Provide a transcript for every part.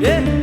เ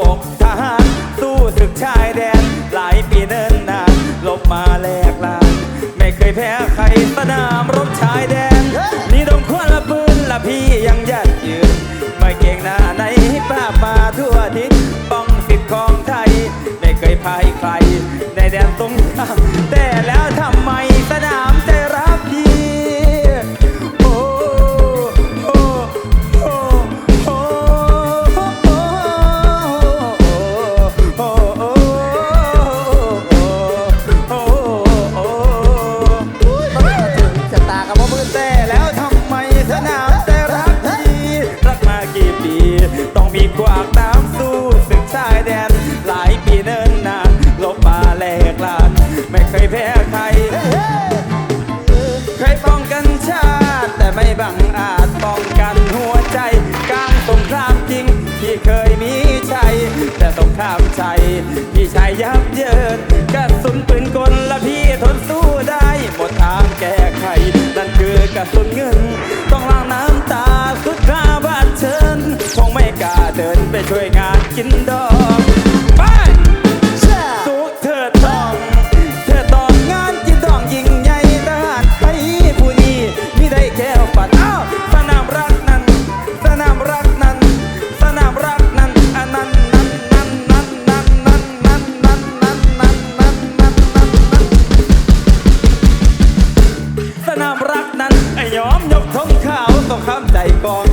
อกทหารสู้ศึกชายแดน หลายปีเนินนานลบมาแลกลานไม่เคยแพ้ใครสนามรบชายแดน นี่ต้องคว้าละปืนละพี่ยังยัดยืนไม่เก่งหน้าไหนภาพมาทั่วทิศป้องสิทธิ์ของไทย ไม่เคยพ่ายใครในแดนสงคราม แต่แล้วทำไมสนามแต่รักพี่รักมากี่ปี ต้องมีกวากน้ำสู้ศึกชายแดน หลายปีเนิ่นนานลบมาแลกลาน ไม่เคยแพ้ใคร เคยป้องกันชาติ แต่ไม่บังอาจป้องกันหัวใจกลางสงครามจริง ที่เคยมีชัยแต่สงครามชัยพี่ชายยับเยินกระสุนปืน ไปช่วยงานกินดอกไปสุกเธอตอง เธอตองงานกินทองยิ่งใหญ่ทหารไปผู้นี้มีได้แก้วปัดอ้สนามรักนั้น สนามรักนั้น สนามรักนั้นนนั้นนั้นนั้นนั้นนั้นนั้นนั้นนั้นนั้นนั้นสนามรักนั้นไอ้ยอมยกธงขาวต้องข้ามใจกอง